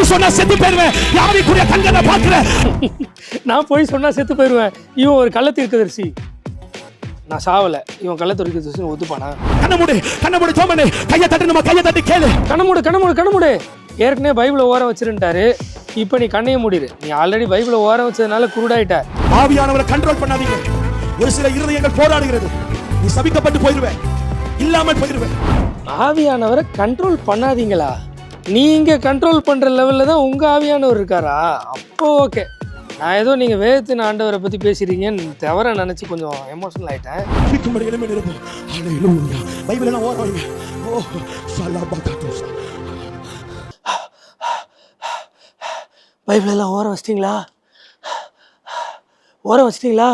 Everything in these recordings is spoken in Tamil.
போய் சொன்னா செத்து போயிருவேன் யாருக்குரிய கண்களை பார்க்கிறேன். நான் போய் சொன்னா செத்து போயிடுவேன். இவன் ஒரு கள்ள தீர்க்கதரிசி. நான் சாவல. இவன் கள்ள தீர்க்கதரிசி ஒத்துப்பானா? கண்ண மூடு கண்ண மூடு சோமனே கையை தட்டு நம்ம கையை தட்டி கேளு. கண்ணமுடு கண்ணமுடு கண்ணமுடு. ஏற்கனவே பைபிளை ஓரம் வச்சிருந்தாரு இப்போ நீ கண்ணையை மூடிடு நீ ஆல்ரெடி பைபிளை ஓரம் வச்சதுனால குருடாயிட்ட. ஆவியானவரை கண்ட்ரோல் பண்ணாதீங்க. ஒரு சில இருதயங்கள் போராடுகிறது. நீ சபிக்கப்பட்டு போயிருவேன் இல்லாமல் போயிருவேன் ஆவியானவரை கண்ட்ரோல் பண்ணாதீங்களா? நீங்க கண்ட்ரோல் பண்ற லெவல்ல தான் உங்க ஆவியானவர் இருக்காரா? அப்போ ஓகே நான் ஏதோ நீங்க வேதத்தின் ஆண்டவரை பத்தி பேசுறீங்கன்னு தவிர நினைச்சு கொஞ்சம் எமோஷனல் ஆயிட்டேன். பிடிக்கும்படி எலும்பி நிரப்பும் ஹalleluya பைபிள் எல்லாம் ஓர வைங்க. ஓ ஷலபகதோஸ் பைபிள் எல்லாம் ஓரம் வச்சிட்டிங்களா? ஓரம் வச்சிட்டிங்களா?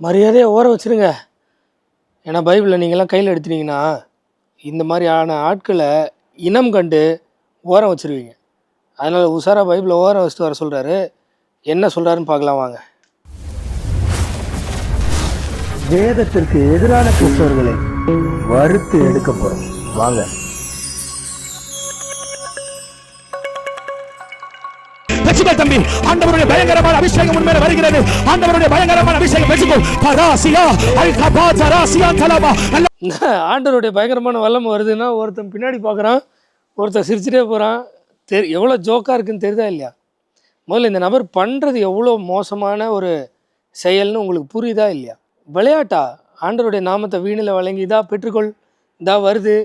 மரியாதையை ஓரம் வச்சிருங்க. ஏன்னா பைபிளை நீங்கள்லாம் கையில் எடுத்துட்டீங்கன்னா இந்த மாதிரியான ஆட்களை இனம் கண்டு ஓரம் வச்சிருவீங்க. அதனால் உஷாரா பைபிளை ஓரம் வச்சுட்டு வர சொல்கிறாரு என்ன சொல்கிறாருன்னு பார்க்கலாம் வாங்க. வேதத்திற்கு எதிரான கிறிஸ்தவர்களை வறுத்து எடுக்க போகிறோம் வாங்க. வெச்சுக்கோ தம்பி ஆண்டவருடைய பயங்கரமான அபிஷேகம் உன் மேல வருகிறது. ஆண்டவருடைய பயங்கரமான அபிஷேகம் வெச்சுக்கோ. பராசியா அல் கபா தராசியா ஆண்டவருடைய பயங்கரமான வல்லம் வருதுன்னா ஒருத்தன் பின்னாடி பார்க்குறான் ஒருத்தன் சிரிச்சுட்டே போகிறான் தெரி எவ்வளோ ஜோக்காக இருக்குன்னு தெரியுதா இல்லையா? முதல்ல இந்த நபர் பண்ணுறது எவ்வளோ மோசமான ஒரு செயல்னு உங்களுக்கு புரியுதா இல்லையா? விளையாட்டா? ஆண்டவருடைய நாமத்தை வீணில் வழங்கி இதா பெற்றுக்கொள் இதா வருது.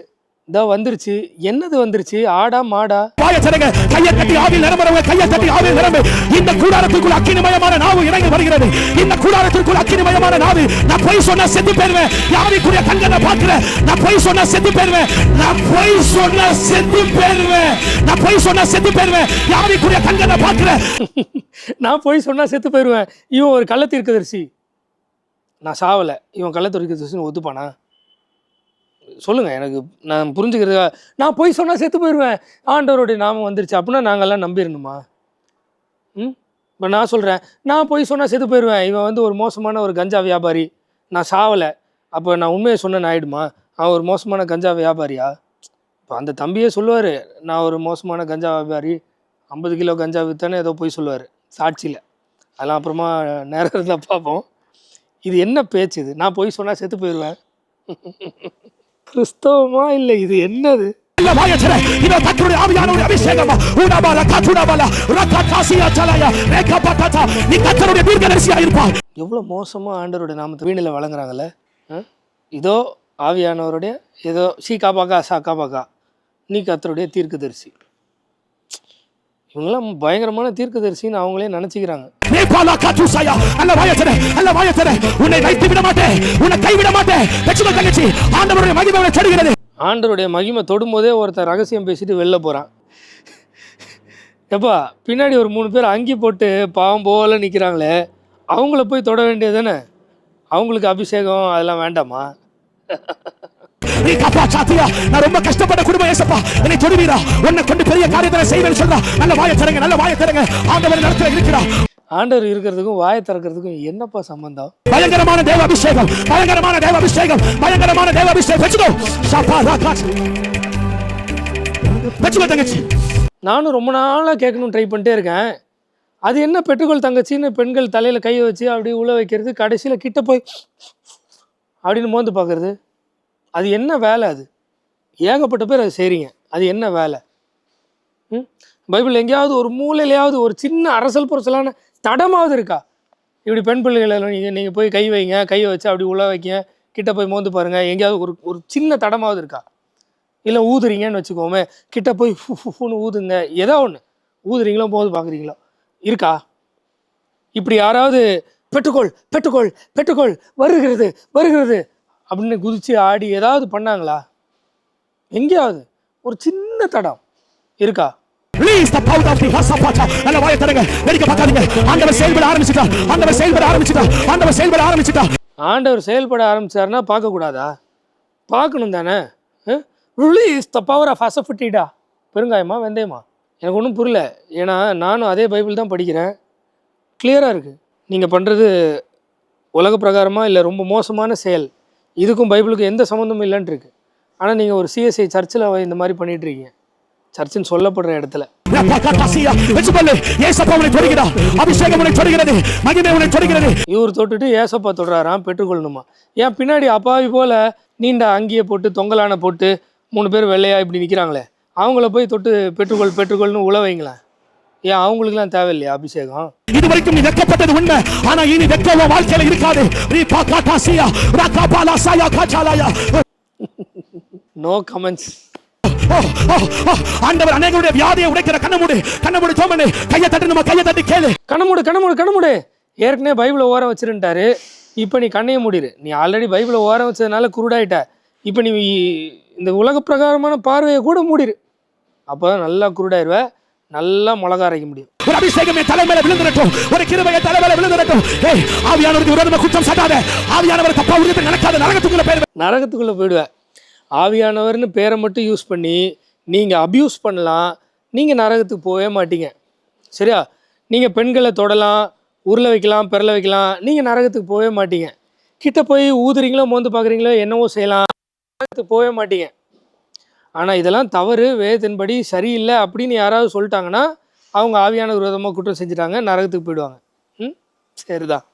இதா வந்துருச்சு. என்னது வந்துருச்சு? ஆடா மாடா? வாய சரங்க கையை தட்டி ஆவில் நிரம்புறவங்க கையை தட்டி ஆவில் நிரம்பு. இந்த கூடாரத்திற்குள் அக்கினிமயமான நாவு இறங்கி வருகிறது. இந்த கூடாரத்திற்குள் அக்கினிமயமான நாவு. நான் போய் சொன்னா செத்து போயிருவேன் யாருக்குரிய கண்களை பார்க்கிறேன் நான் போய் சொன்னா செத்து போயிருவேன் நான் போய் சொன்னா செத்து போயிருவேன் நான் போய் சொன்னா செத்து போயிருவேன் யாருக்குரிய கண்களை பார்க்கிறேன் நான் போய் சொன்னால் செத்து போயிடுவேன். இவன் ஒரு கள்ள தீர்க்கதரிசி நான் சாவலை. இவன் கள்ள தீர்க்கதரிசின்னு ஒத்துப்பானா? சொல்லுங்கள் எனக்கு நான் புரிஞ்சுக்கிறதுக்கா நான் போய் சொன்னால் செத்து போயிடுவேன் ஆண்டவருடைய நாமம் வந்துருச்சு அப்படின்னா நாங்கள்லாம் நம்பிடணுமா ம்? இப்போ நான் சொல்கிறேன் நான் போய் சொன்னால் செத்து போயிடுவேன் இவன் வந்து ஒரு மோசமான ஒரு கஞ்சா வியாபாரி. நான் சாவலை. அப்போ நான் உண்மையை சொன்னேன் ஆயிடுமா? அவன் ஒரு மோசமான கஞ்சா வியாபாரியா? இப்போ அந்த தம்பியே சொல்லுவார் நான் ஒரு மோசமான கஞ்சா வியாபாரி. ஐம்பது கிலோ கஞ்சா வித்தானே ஏதோ போய் சொல்லுவார் சாட்சியில். அதெல்லாம் அப்புறமா நேரம் இருந்தால் பார்ப்போம். இது என்ன பேச்சு இது? நான் போய் சொன்னால் செத்து போயிடுவேன் கிறிஸ்தவமா இல்லை இது என்னது? எவ்வளோ மோசமாக ஆண்டவருடைய நாமத்தை வீணில் வழங்குறாங்கல்ல? இதோ ஆவியானவருடைய ஏதோ ஷீ காபாக்கா சா காபாக்கா நீ கர்த்தருடைய தீர்க்கதரிசி. இவங்கெல்லாம் பயங்கரமான தீர்க்கதரிசின்னு அவங்களே நினச்சிக்கிறாங்க. நேபாளா காத்துசாயா அல்ல வாய சர அல்ல வாய சர உன்னை வைத்து விட மாட்டேன் உன்னை கைவிட மாட்டேன். வெச்சுக்கோ தங்கச்சி ஆண்டவருடைய மகிமை செடுகிறது ஆண்டவருடைய மகிமை தொடும்போதே ஒருத்தன் ரகசியம் பேசிட்டு வெளில போகிறான் எப்பா பின்னாடி ஒரு மூணு பேர் அங்கி போட்டு பாவம் போல நிற்கிறாங்களே அவங்கள போய் தொட வேண்டியது தானே? அவங்களுக்கு அபிஷேகம் அதெல்லாம் வேண்டாமா? நீ காப்பா சாத்தியா நான் ரொம்ப கஷ்டப்பட்ட குடும்பம் ஏசப்பா. என்னை தொடுவீரா? உன்னை கொண்டு பெரிய காரியத்தை செய்வேன்னு சொல்றா. நல்ல வாய தரங்க நல்ல வாய தரங்க ஆண்டவர் நடத்துல இருக்கிறா. ஆண்டவர் இருக்கிறதுக்கும் வாயை திறக்கிறதுக்கும் என்னப்பா சம்பந்தம்? பயங்கரமான தேவ அபிஷேகம். பயங்கரமான தேவ அபிஷேகம். பயங்கரமான தேவ அபிஷேகம். வெச்சுக்கோ. ராகாட் வெச்சுக்கோ தங்கச்சி. நானும் ரொம்ப நாளாக கேட்கணும்னு ட்ரை பண்ணிட்டே இருக்கேன். அது என்ன பெற்றுக்கொள் தங்கச்சின்னு பெண்கள் தலையில் கையை வச்சு அப்படி உள்ள வைக்கிறது கடைசியில் கிட்ட போய் அப்படின்னு மோந்து பார்க்கறது? அது என்ன வேலை அது? ஏகப்பட்ட பேர் அதை செய்கிறீங்க அது என்ன வேலை? ம்? பைபிள் எங்கேயாவது ஒரு மூலையிலையாவது ஒரு சின்ன அரசல் புரசலான தடமாவது இருக்கா? இப்படி பெண் பிள்ளைகளை நீங்கள் நீங்கள் போய் கை வைங்க கையை வச்சு அப்படி உள்ள வைங்க கிட்ட போய் மோந்து பாருங்கள் எங்கேயாவது ஒரு ஒரு சின்ன தடமாவது இருக்கா? இல்லை ஊதுறீங்கன்னு வச்சுக்கோமே கிட்ட போய் ஃபு ஃபுன்னு ஊதுங்க. ஏதோ ஒன்று ஊதுறீங்களோ போது பார்க்குறீங்களோ இருக்கா? இப்படி யாராவது பெற்றுக்கோள் பெற்றுக்கோள் பெற்றுக்கோள் வருகிறது வருகிறது. அப்படின்னு குதிச்சு ஆடி ஏதாவது பண்ணாங்களா? எங்கேயாவது? ஒரு சின்ன தடம் இருக்கா? Release the power of the Hasapata. நல்ல வாயை தரங்க வெடிக்க பார்க்காதீங்க. ஆண்டவர் செயல்பட ஆரம்பிச்சிட்டா ஆண்டவர் செயல்பட ஆரம்பிச்சிட்டா ஆண்டவர் செயல்பட ஆரம்பிச்சிட்டா ஆண்டவர் செயல்பட ஆரம்பிச்சாருன்னா பார்க்கக்கூடாதா பார்க்கணும் தானே? Release the power of asafoetida பெருங்காயமா வெந்தயமா? எனக்கு ஒன்றும் புரியல. ஏன்னா நானும் அதே பைபிள் தான் படிக்கிறேன். கிளியராக இருக்குது நீங்கள் பண்ணுறது உலக பிரகாரமாக இல்லை ரொம்ப மோசமான செயல்? இதுக்கும் பைபிளுக்கும் எந்த சம்மந்தமும் இல்லைன்ட்டு இருக்கு. ஆனால் நீங்கள் ஒரு சிஎஸ்ஐ சர்ச்சில் இந்த மாதிரி பண்ணிட்டு இருக்கீங்க. சர்ச்சுன்னு சொல்லப்படுற இடத்துல. இவர் தொட்டுட்டு ஏசப்பா தொடுறாராம் பெற்றுக்கொள்ளணுமா? ஏன் பின்னாடி அப்பாவி போல நீண்ட அங்கியை போட்டு தொங்கலான போட்டு மூணு பேர் வெள்ளையா இப்படி நிற்கிறாங்களே அவங்கள போய் தொட்டு பெற்றுக்கொள் பெற்றுக்கொள்னு உழவைங்களேன் ஏன் அவங்களுக்குலாம் தேவையில்லையா அபிஷேகம்? இதுவரைக்கும் நீ வெட்கப்பட்டது உண்மை. ஆனா இனி உன் வாழ்க்கையில இருக்காது. ரீபாகாட்டாசியா. ரக்காபாலாசாயா காச்சாலாயா. நோ கமெண்ட்ஸ் ஓ, ஓ, ஓ. ஆண்டவர் அநேகருடைய வியாதியை உடைக்கிற கண்ணமுடு கண்ணமுடு சோமனு கையை தட்டு நம்ம கையை தட்டி கேளு. கண்ணமுடு கண்ணமுடு கண்ணமுடு. ஏற்கனவே பைபிளை ஓரம் வச்சிருந்தாரு இப்போ நீ கண்ணையை மூடிடு நீ ஆல்ரெடி பைபிளை ஓரம் வச்சதுனால குருடாயிட்ட. இப்போ நீ இந்த உலக பிரகாரமான பார்வையை கூட மூடிடு அப்போ நல்லா குருடாயிருவ. நல்லா மிளகா அரைக்க முடியும். ஒரு அபிஷேகம் தலைமையில விழுந்துடட்டும் ஒரு கிருபை என் தலைமையில விழுந்துடட்டும் ஏய் ஆவியானவருக்கு விரோதமா குற்றம் சாட்டாத. ஆவியானவர் தப்பா உறுதி நடக்காத நரகத்துக்குள்ள பேர் நரகத்துக்குள்ளே போயிடுவேன் ஆவியானவர்னு பேரை மட்டும் யூஸ் பண்ணி நீங்கள் அப்யூஸ் பண்ணலாம். நீங்கள் நரகத்துக்கு போகவே மாட்டீங்க. சரியா? நீங்கள் பெண்களை தொடலாம் உருள வைக்கலாம் பெரல வைக்கலாம். நீங்கள் நரகத்துக்கு போகவே மாட்டீங்க. கிட்ட போய் ஊதுறீங்களோ மோந்து பார்க்குறீங்களோ என்னவோ செய்யலாம். நரகத்துக்கு போகவே மாட்டீங்க. ஆனால் இதெல்லாம் தவறு வேதத்தின்படி சரியில்லை அப்படின்னு யாராவது சொல்லிட்டாங்கன்னா அவங்க ஆவியான விரோதமாக குற்றம் செஞ்சுட்டாங்க நரகத்துக்கு போயிடுவாங்க. ம்? சரிதான்.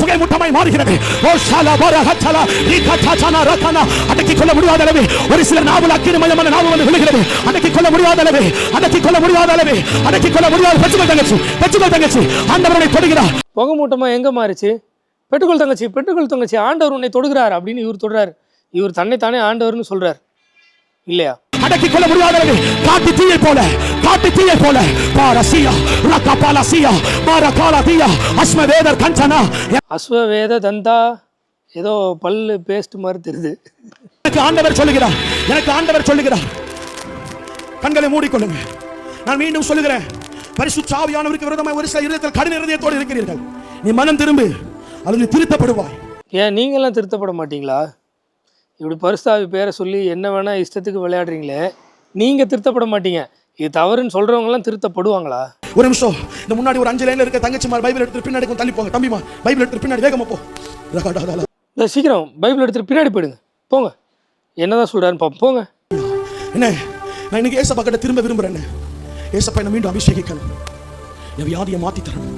புகை மூட்டமாய் மாறுகிறது. ஓ ஷாலா பாரா ஹச்சலா ரீகா சாச்சானா ரகானா அடக்கிக் கொள்ள முடியாத அளவு. ஒரு சிலர் நாவல் அக்கிரமயமான நாவு வந்து விழுகிறது. அடக்கிக் கொள்ள முடியாத அளவு அடக்கிக் கொள்ள முடியாத அளவு அடக்கிக் கொள்ள முடியாத பெற்றுக்கொள் தங்கச்சி பெற்றுக்கொள் தங்கச்சி ஆண்டவரை தொடுகிறார். புகை மூட்டமாக எங்கே மாறுச்சு? பெட்டுக்கொள் தங்கச்சி பெட்டுக்கொள் தங்கச்சி ஆண்டவர் உன்னை தொடுகிறார் அப்படின்னு இவர் தொடுறார். இவர் தன்னைத்தானே ஆண்டவர்னு சொல்றார். இல்லையா? அடக்கிக் கொள்ள முடியாத அளவு காட்டு தீயை போல காட்டு தீயை போல. பாரசியா ரக்கா பாலசியா மாரா காலா தீயா அஸ்மவேதர் கஞ்சனா அஸ்வவேத தந்தா ஏதோ பல்லு பேஸ்ட் மாதிரி தெரியுது. எனக்கு ஆண்டவர் சொல்லுகிறார் எனக்கு ஆண்டவர் சொல்லுகிறார். கண்களை மூடிக்கொள்ளுங்க. நான் மீண்டும் சொல்லுகிறேன் பரிசுத்த ஆவியானவருக்கு விரோதமாய் ஒரு சில இருதயத்தில் கடின இருதயத்தோடு இருக்கிறீர்கள். நீ மனம் திரும்பு நீ திருத்தப்படுவாய். ஏன் நீங்களாம் திருத்தப்பட மாட்டீங்களா? இப்படி பரிசுத்தாவி பேரை சொல்லி என்ன வேணா இஷ்டத்துக்கு விளையாடுறீங்களே நீங்கள் திருத்தப்பட மாட்டீங்க. இது தவறுன்னு சொல்கிறவங்களாம் திருத்தப்படுவாங்களா? ஒரு நிமிஷம். இந்த முன்னாடி ஒரு அஞ்சு லைன்ல இருக்க தங்கச்சிமார் பைபிள் எடுத்து பின்னாடி தள்ளி போங்க. தம்பிமா பைபிள் எடுத்து பின்னாடி வேகமா போ. இல்லை சீக்கிரம் பைபிள் எடுத்துட்டு பின்னாடி போயிடுங்க. போங்க. என்னதான் சொல்கிறாருன்னு பார்ப்போம் போங்க. என்ன நான் இன்னைக்கு ஏசப்பா கிட்ட திரும்ப விரும்புறேன் ஏசப்பா என்ன மீண்டும் அபிஷேகிக்கணும். என் வியாதியை மாத்தி தரணும்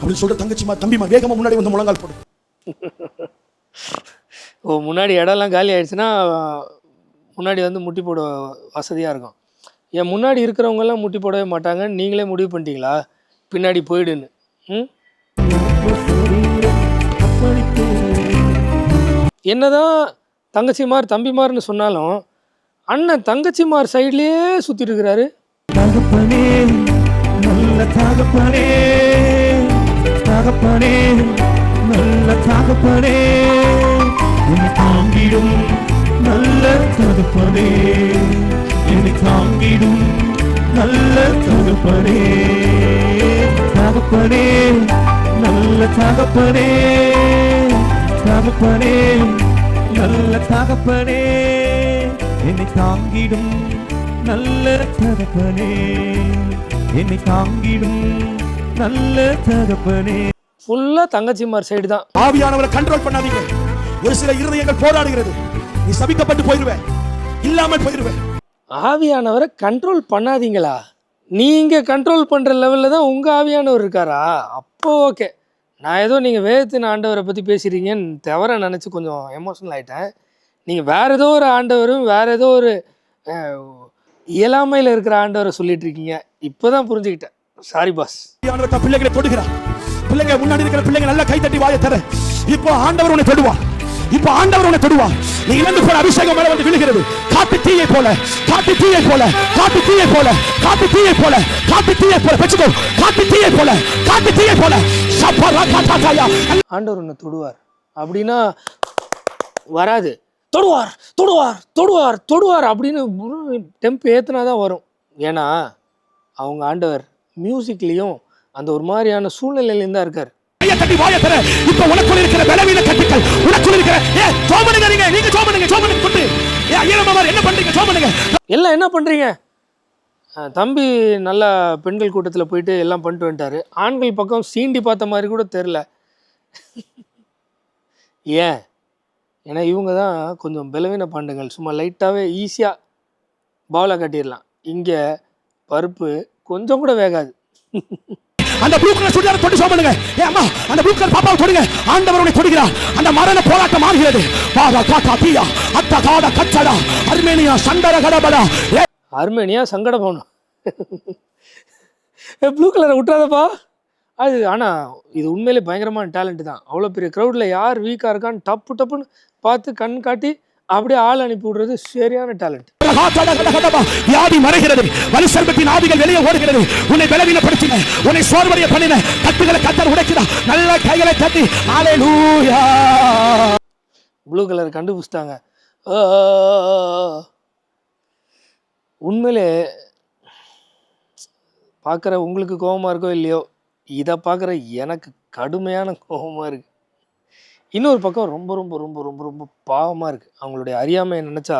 அப்படின்னு சொல்ற தங்கச்சிமா தம்பிமா வேகமா முன்னாடி வந்து முழங்கால் போடு. முன்னாடி இடம்லாம் காலி ஆயிடுச்சுன்னா முன்னாடி வந்து முட்டி போட வசதியாக இருக்கும். ஏன் முன்னாடி இருக்கிறவங்கெல்லாம் முட்டி போடவே மாட்டாங்க. நீங்களே முடிவு பண்ணிட்டீங்களா? பின்னாடி போயிடுன்னு. ம்? என்னதான் தங்கச்சிமார் தம்பிமார்னு சொன்னாலும் அண்ணன் தங்கச்சிமார் சைட்லேயே சுற்றிட்டு இருக்கிறாரு. தகப்பனே நல்ல என்னை தாங்கிடும் நல்ல தகப்பனே. என்னை தாங்கிடும் நல்ல தகப்பனே. தகப்பனே நல்ல தகப்பனே. தகப்பனே நல்ல தகப்பனே. என்னை தாங்கிடும் நல்ல தகப்பனே. என்னை தாங்கிடும் நல்ல தகப்பனே. ஃபுல்லாக தங்கச்சிமார் சைடு தான். ஆவியானவரை கண்ட்ரோல் பண்ணாதீங்க. ஒரு சில இருதயங்கள் போராடுகிறது. நீ சபிக்கப்பட்டு போயிருவ. இல்லாமல் போயிருவ. ஆவியானவரை கண்ட்ரோல் பண்ணாதீங்களா? நீங்கள் கண்ட்ரோல் பண்ணுற லெவலில் தான் உங்கள் ஆவியானவர் இருக்காரா? அப்போ ஓகே நான் ஏதோ நீங்கள் வேதத்தின் ஆண்டவரை பற்றி பேசுகிறீங்கன்னு தவிர நினச்சி கொஞ்சம் எமோஷனல் ஆகிட்டேன் நீங்கள் வேறு ஏதோ ஒரு ஆண்டவரும் வேறு ஏதோ ஒரு இயலாமையில் இருக்கிற ஆண்டவரை சொல்லிட்டு இருக்கீங்க. இப்போ தான் புரிஞ்சுக்கிட்டேன் சாரி பாஸ் பிள்ளைகளை தொடுகிறார். பிள்ளைங்க முன்னாடி இருக்கிற பிள்ளைங்க நல்லா கை தட்டி வாயை தர இப்போ ஆண்டவர் உன்னை தொடுவார். இப்போ ஆண்டவர் உன்னை தொடுவார். நீ இழந்து போன அபிஷேகம் மேல வந்து விழுகிறது. காட்டு தீயை போல காட்டு தீயை போல காட்டு தீயை போல காட்டு தீயை போல காட்டு தீயை போல. பெற்றுக்கோ காட்டு தீயை போல காட்டு தீயை போல. சப்பரா காட்டாயா ஆண்டவர் உன்னை தொடுவார். அப்படின்னா வராது. தொடுவார் தொடுவார் தொடுவார் தொடுவார் அப்படின்னு டெம்ப் ஏற்றுனா தான் வரும். ஏன்னா அவங்க ஆண்டவர் மியூசிக்லேயும் அந்த ஒரு மாதிரியான சூழ்நிலையிலேருந்து தான் இருக்கார். கையை தட்டி வாய தர. இப்ப உனக்குள் இருக்கிற பலவீன கட்டிகள் உனக்குள் இருக்கிற ஏ சோமனுங்க நீங்க நீங்க சோமனுங்க சோமனுங்க கொண்டு. ஏ ஐயனமார் என்ன பண்றீங்க சோமனுங்க எல்லாம் என்ன பண்ணுறீங்க தம்பி நல்லா பெண்கள் கூட்டத்தில் போயிட்டு எல்லாம் பண்ணிட்டு வந்துட்டாரு. ஆண்கள் பக்கம் சீண்டி பார்த்த மாதிரி கூட தெரில ஏன்? ஏன்னா இவங்க தான் கொஞ்சம் பலவீன பாண்டுகள். சும்மா லைட்டாகவே ஈஸியாக பாலை கட்டிடலாம். இங்கே பருப்பு கொஞ்சம் கூட வேகாது. அந்த ப்ளூ கலர் சுடிதார் தொட்டு சோமனுங்க பண்ணுங்க. ஏ அம்மா அந்த ப்ளூ கலர் பாப்பாவை தொடுங்க. ஆண்டவருடைய தொடுகிறார். அந்த மரண போராட்டம் ஆகிறது பாதா காட்டா தீயா அத்த காடா கச்சடா அர்மேனியா சண்டர கடபடா. ஏ அர்மேனியா சங்கட போகணும் ப்ளூ கலரை விட்டுறாதப்பா அது ஆனால் இது உண்மையிலே பயங்கரமான டேலண்ட் தான். அவ்வளோ பெரிய க்ரௌடில் யார் வீக்காக இருக்கான்னு டப்பு டப்புன்னு பார்த்து கண் காட்டி அப்படியே ஆள் அனுப்பி விடுறது சரியான டேலண்ட் வியாதி மறைகிறது. வலுசர்பத்தின் ஆவிகள் வெளியே ஓடுகிறது. உன்னை பலவீனப்படுத்தின உன்னை சோர்வடைய பண்ணின கட்டுகளை கத்தர் உடைக்கிறார். நல்ல கைகளை தட்டி ஹalleluya. ப்ளூ கலர் கண்டுபிடிச்சிட்டாங்க. உண்மையிலே பார்க்குற உங்களுக்கு கோபமாக இருக்கோ இல்லையோ இதை பார்க்குற எனக்கு கடுமையான கோபமாக இருக்குது இன்னொரு பக்கம் ரொம்ப ரொம்ப ரொம்ப ரொம்ப ரொம்ப பாவமாக இருக்குது அவங்களுடைய அறியாமையை நினச்சா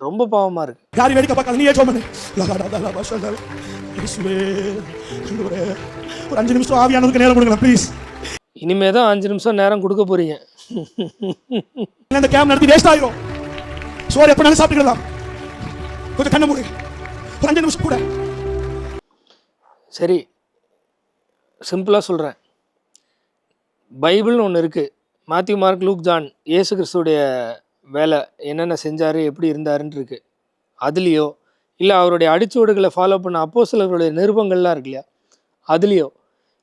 ரொம்ப பாவமாக இருக்குது யாரி வேடிக்கை பார்க்காத இயேசுவே ஆண்டவரே ஒரு அஞ்சு நிமிஷம் ஆவியானதுக்கு நேரம் கொடுங்களேன் ப்ளீஸ் இனிமே தான் அஞ்சு நிமிஷம் நேரம் கொடுக்க போகிறீங்க இந்த கேம் நடத்தி வேஸ்ட் ஆயிரும். சோறு எப்பனாலும் சாப்பிட்டுக்கலாம். கொஞ்சம் கண்ண மூடு. ஒரு அஞ்சு நிமிஷம் கூட. சரி சிம்பிளாக சொல்கிறேன் பைபிள்னு ஒன்று இருக்குது மாத்யூ மார்க் லூக் ஜான் இயேசு கிறிஸ்துடைய வேலை என்னென்ன செஞ்சார் எப்படி இருந்தாருன்றிருக்கு அதுலேயோ இல்லை அவருடைய அடிச்சுவடுகளை ஃபாலோ பண்ண அப்போ சிலருடைய நிருபங்கள்லாம் இருக்கு இல்லையா? அதுலேயோ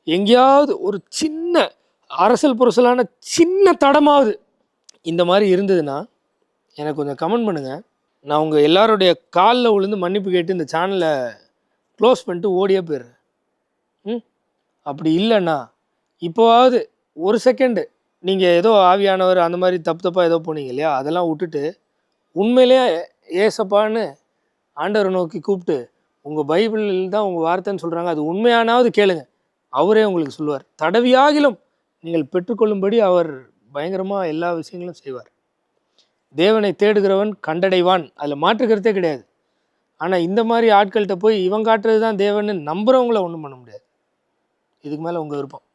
எங்கேயாவது ஒரு சின்ன அரசல் புரசலான சின்ன தடமாவது இந்த மாதிரி இருந்ததுன்னா எனக்கு கொஞ்சம் கமெண்ட் பண்ணுங்கள் நான் உங்கள் எல்லாருடைய காலில் விழுந்து மன்னிப்பு கேட்டு இந்த சேனலை க்ளோஸ் பண்ணிட்டு ஓடியே போயிடுறேன். ம்? அப்படி இல்லைன்னா இப்போவாவது ஒரு செகண்டு நீங்கள் ஏதோ ஆவியானவர் அந்த மாதிரி தப்பு தப்பாக ஏதோ போனீங்க இல்லையா? அதெல்லாம் விட்டுட்டு உண்மையிலேயே ஏசப்பான்னு ஆண்டவரை நோக்கி கூப்பிட்டு உங்கள் பைபிளில் தான் உங்கள் வார்த்தைன்னு சொல்கிறாங்க அது உண்மையானாவது கேளுங்க. அவரே உங்களுக்கு சொல்லுவார். தடவியாகிலும் நீங்கள் பெற்றுக்கொள்ளும்படி அவர் பயங்கரமாக எல்லா விஷயங்களும் செய்வார். தேவனை தேடுகிறவன் கண்டடைவான். அதில் மாற்றுக்கிறதே கிடையாது. ஆனால் இந்த மாதிரி ஆட்கள்கிட்ட போய் இவன் காட்டுறது தான் தேவன்னு நம்புகிறவங்கள ஒன்றும் பண்ண முடியாது. இதுக்கு மேலே உங்கள் விருப்பம்.